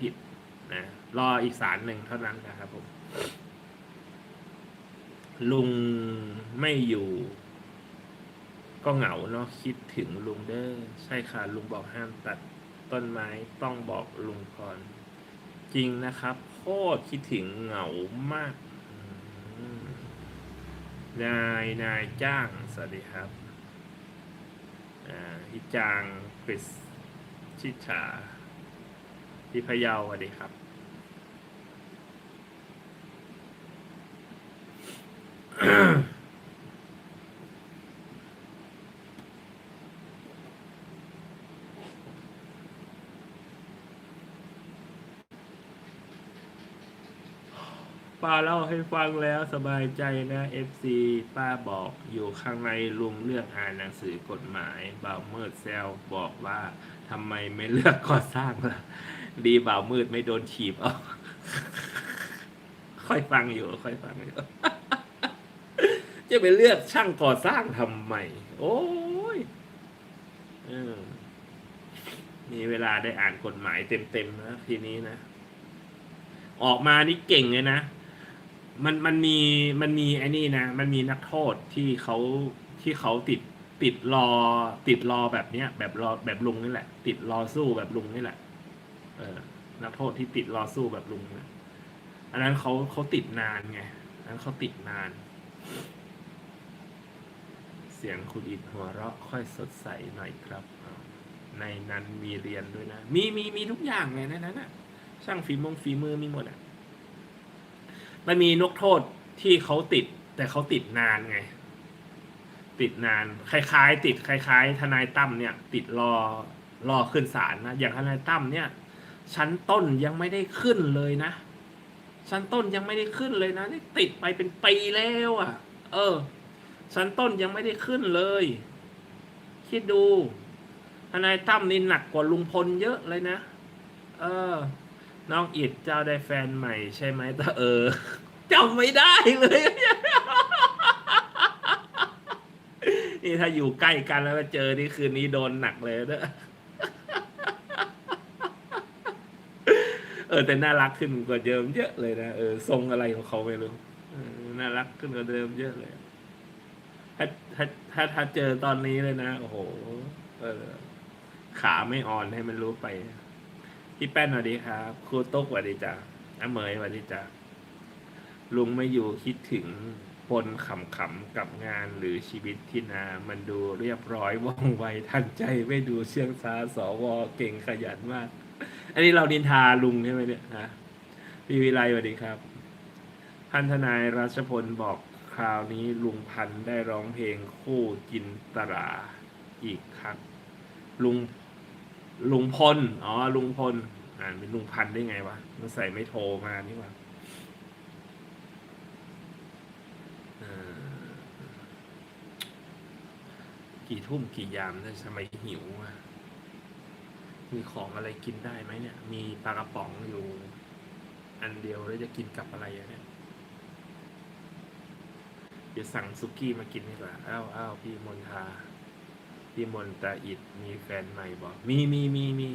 ผิดนะรออีกสารหนึ่งเท่านั้นนะครับผมลุงไม่อยู่ ก็เหงาเนาะคิดถึงลุงเด้อใช่ค่ะ ลุงบอกห้ามตัดต้นไม้ต้องบอกลุงก่อน จริงนะครับ โคตรคิดถึงเหงามาก นายนายจ้าง สวัสดีครับ อ่าพี่จางคริสชิชา พี่พะเยาสวัสดีครับ ป้าเล่าให้ฟังแล้วสบายใจนะ FC ป้าบอกอยู่ข้างในลุงเลือกอ่านหนังสือกฎหมายบ่าวมืดแซวบอกว่าทำไมไม่เลือกก่อสร้างล่ะ ดีบ่าวมืดไม่โดนฉีบเอาค่อยฟังอยู่ ค่อยฟังอยู่ จะไปเลือกช่างก่อสร้างทำไมโอ้ยอมีเวลาได้อ่านกฎหมายเต็มๆนะทีนี้นะออกมานี่เก่งเลยนะ มันมันมีมันมีไอ้นี่นะ มันมีนักโทษที่เขาที่เขาติดติดรอ ติดรอแบบเนี้ย แบบรอแบบลุงนี่แหละ ติดรอสู้แบบลุงนี่แหละ เออ นักโทษที่ติดรอสู้แบบลุงนะอันนั้นเขาเขาติดนานไงอันนั้นเขาติดนาน เสียงคุณอิดหัวเราะค่อยสดใสหน่อยครับ ในนั้นมีเรียนด้วยนะ มีมีมีทุกอย่างเลยในนั้นนะช่างฝีมงฝีมือมีหมดอะ มันมีนกโทษที่เขาติด แต่เขาติดนานไง ติดนาน คล้ายๆ ติดคล้าย ๆ ทนายตั้มเนี่ย ติดรอรอขึ้นศาลนะอย่างทนายตั้มเนี่ย ชั้นต้นยังไม่ได้ขึ้นเลยนะ ชั้นต้นยังไม่ได้ขึ้นเลยนะนี่ติดไปเป็นปีแล้วอะ เออ ชั้นต้นยังไม่ได้ขึ้นเลย คิดดูทนายตั้มนี่หนักกว่าลุงพลเยอะเลยนะ เออ น้องอิดเจ้าได้แฟนใหม่ใช่ไหมแต่เออจำไม่ได้เลย นี่ถ้าอยู่ใกล้กันแล้วมาเจอนี่คืนนี้โดนหนักเลยเนอะเออแต่น่ารักขึ้นกว่าเดิมเยอะเลยนะเออทรงอะไรของเขาไม่รู้เออน่ารักขึ้นกว่าเดิมเยอะเลย ถ้าถ้าถ้าถ้าเจอตอนนี้เลยนะโอ้โหเออขาไม่อ่อนให้มันรู้ไป พี่แป้นสวัสดีครับครูตุ๊กสวัสดีจ้ะน้าเมยสวัสดีจ้ะลุงไม่อยู่คิดถึงปนขำๆกับงานหรือชีวิตที่นา มันดูเรียบร้อยว่องไวทันใจไม่ดูเชื่องช้าสวเก่งขยันมาก อันนี้เราดินทาลุงใช่ไหมเนี่ยฮะพี่วิไลสวัสดีครับ พันทนายรัชพลบอกคราวนี้ลุงพันได้ร้องเพลงคู่จินตราอีกครั้งลุง ลุงพล อ๋อ ลุงพล อ่านเป็นลุงพันได้ไงวะ มันใส่ไม่โทรมานี่วะเอ่อกี่ทุ่มกี่ยามแล้วทำไมหิวอะ มีของอะไรกินได้ไหมเนี่ย มีปลากระป๋องอยู่ อันเดียวแล้วจะกินกับอะไรอะเนี่ยเดี๋ยวสั่งซุกี้มากินดีกว่า อ้าวอ้าวพี่มนทา พี่มนตาอิดมีแฟนใหม่บอกมีมีมีมี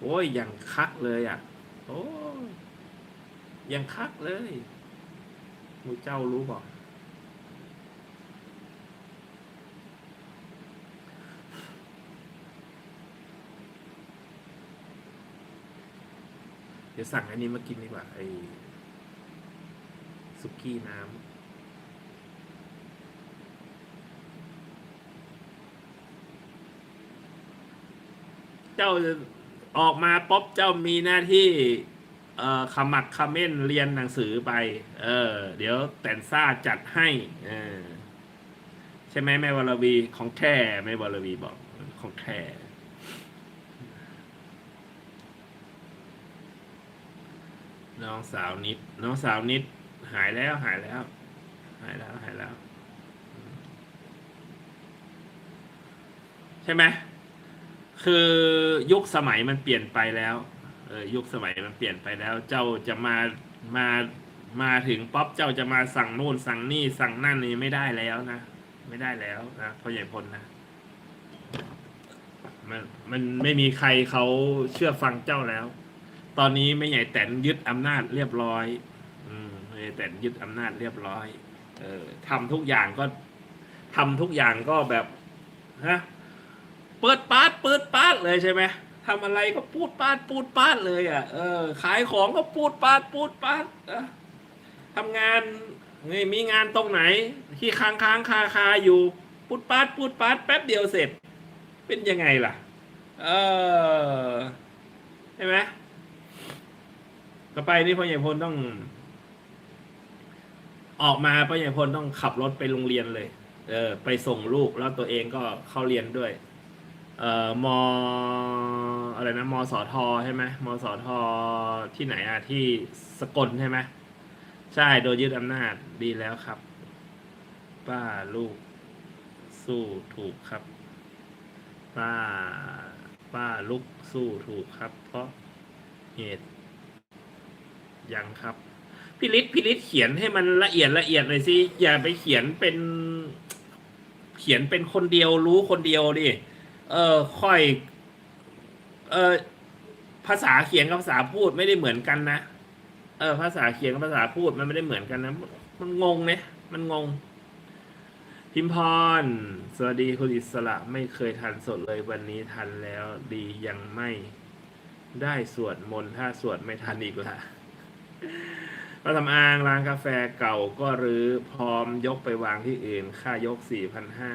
โอ้ยอยังคักเลยอะ โอ้ยยังคักเลยมูเจ้ารู้บอกเดี๋ยวสั่งอันนี้มากินดีกว่าไอ้สุกี้น้ำ เจ้าออกมาป๊อบเจ้ามีหน้าที่เอ่อขมักขม้นเรียนหนังสือไป เออ เดี๋ยวแตนซ่าจัดให้เออใช่ไหมแม่วรวีของแท้แม่วรวีบอกของแท้น้องสาวนิด น้องสาวนิด หายแล้วหายแล้ว หายแล้วหายแล้ว ใช่ไหม คือยุคสมัยมันเปลี่ยนไปแล้วเออยุคสมัยมันเปลี่ยนไปแล้ว เจ้าจะมามามาถึงป๊อปเจ้าจะมาสั่งโน่นสั่งนี่สั่งนั่นนี่ไม่ได้แล้วนะไม่ได้แล้วนะพ่อใหญ่พลนะมันมันไม่มีใครเขาเชื่อฟังเจ้าแล้ว ตอนนี้ไม่ใหญ่แตนยึดอำนาจเรียบร้อย อืมไม่ใหญ่แตนยึดอำนาจเรียบร้อย เออทำทุกอย่างก็ทำทุกอย่างก็แบบฮะ เปิดปาดเปิดปาดเลยใช่ไหมทำอะไรก็พูดปาดพูดปาดเลยอะเออขายของก็พูดปาดพูดปาดทำงานนี่มีงานตรงไหน ที่ค้างค้างคาคาอยู่พูดปาดพูดปาดแป๊บเดียวเสร็จ เป็นยังไงล่ะ เออใช่ไหมต่อไปนี่พ่อใหญ่พลต้อง ออกมาพ่อใหญ่พลต้องขับรถไปโรงเรียนเลย เออ ไปส่งลูกแล้วตัวเองก็เข้าเรียนด้วย เอ่อมออะไรนะมสทใช่ไหมมสทที่ไหนอะที่สกลใช่ไหมใช่โดนยึดอำนาจดีแล้วครับ ป้าลูก สู้ถูกครับ ป้า ป้าลุกสู้ถูกครับ เพราะเหตุยังครับพิริศพิริศเขียนให้มันละเอียดละเอียดหน่อยสิอย่าไปเขียนเป็น เขียนเป็นคนเดียวรู้คนเดียวดิ เออค่อย เออภาษาเขียนกับภาษาพูดไม่ได้เหมือนกันนะเออ ภาษาเขียนกับภาษาพูดมันไม่ได้เหมือนกันนะ มันงงเนี่ยมันงง พิมพร สวัสดีคุณอิสระไม่เคยทันสดเลยวันนี้ทันแล้วดียังไม่ได้สวดมนต์ถ้าสวดไม่ทันอีกละเราทำอางร้านกาแฟเก่าก็รื้อพร้อมยกไปวางที่อื่น ค่ายกสี่พันห้า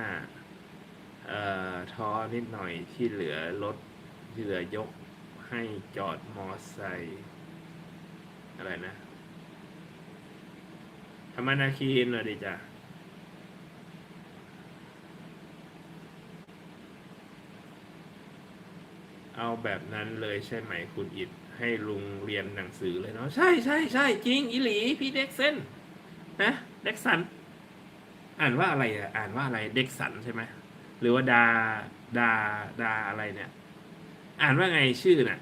ท้อนิดหน่อยที่เหลือรถที่เหลือยกให้จอดมอไซค์อะไรนะธรรมนาคีนหน่อยดิจ้ะเอาแบบนั้นเลยใช่ไหมคุณอิดให้ลุงเรียนหนังสือเลยเนาะใช่ใช่ใช่จริงอิหลี พี่เด็กเซนนะเด็กสัน อ่านว่าอะไรอะอ่านว่าอะไรเด็กสันใช่ไหม หรือว่าดาดาดาอะไรเนี่ย อ่านว่าไงชื่อน่ะ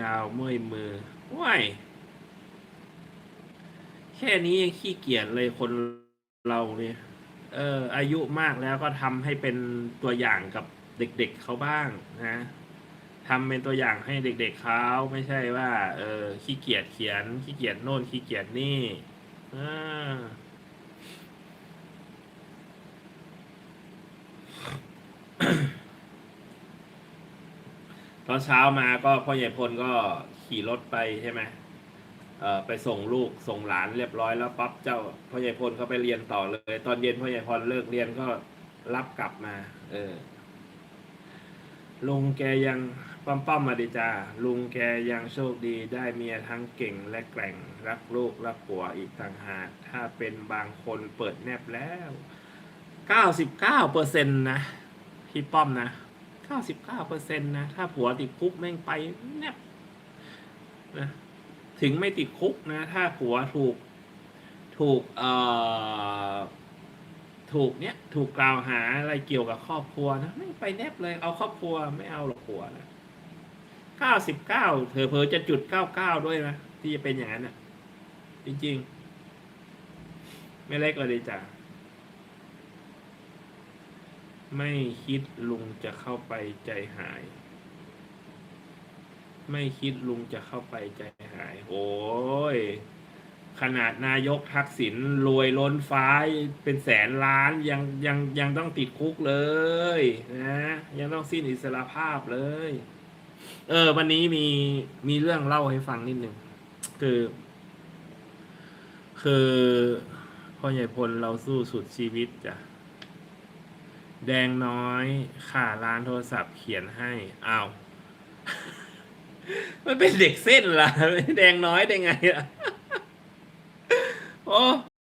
ยาวเมื่อยมือว้ายแค่นี้ยังขี้เกียจเลยคนเราเนี่ย เออ อายุมากแล้วก็ทำให้เป็นตัวอย่างกับเด็กๆเขาบ้างนะทำเป็นตัวอย่างให้เด็กๆเขาไม่ใช่ว่า เออขี้เกียจเขียนขี้เกียจโน่นขี้เกียจนี่อ่า ตอนเช้ามาก็พ่อใหญ่พลก็ขี่รถไปใช่ไหมเอ่อไปส่งลูกส่งหลานเรียบร้อยแล้วปั๊บเจ้าพ่อใหญ่พลเขาไปเรียนต่อเลย ตอนเย็นพ่อใหญ่พลเลิกเรียนก็รับกลับมา เออลุงแกยังปั้มปั้มมาดิจ้าลุงแกยังโชคดีได้เมียทั้งเก่งและแกร่งรักลูกรักผัวอีกต่างหากถ้าเป็นบางคนเปิดแนบแล้วเก้าสิบเก้าเปอร์เซ็นต์นะพี่ป้อมนะ เก้าสิบเก้าเปอร์เซ็นต์นะ ถ้าผัวติดคุกแม่งไปแนบนะถึงไม่ติดคุกนะ ถ้าผัวถูกถูกเอ่อถูกเนี้ยถูกกล่าวหาอะไรเกี่ยวกับครอบครัวนะไม่ไปแนบเลยเอาครอบครัวไม่เอาหรอกผัวนะเก้าสิบเก้าเธอเพอจะจุดเก้าเก้าด้วยนะที่จะเป็นอย่างนั้นนะจริง ๆ ไม่เล็กเลยจ้ะ ไม่คิดลุงจะเข้าไปใจหาย ไม่คิดลุงจะเข้าไปใจหาย โอ้ย ขนาดนายกทักษิณรวยล้นฟ้าเป็นแสนล้านยังยังยังต้องติดคุกเลยนะยังต้องสิ้นอิสรภาพเลย เออ วันนี้มีมีเรื่องเล่าให้ฟังนิดหนึ่งคือ คือพ่อใหญ่พลเราสู้สุดชีวิตจ้ะ แดงน้อยค่าร้านโทรศัพท์เขียนให้อ้าวมันเป็นเด็กเส้นล่ะ แดงน้อยได้ไงอะ โอ้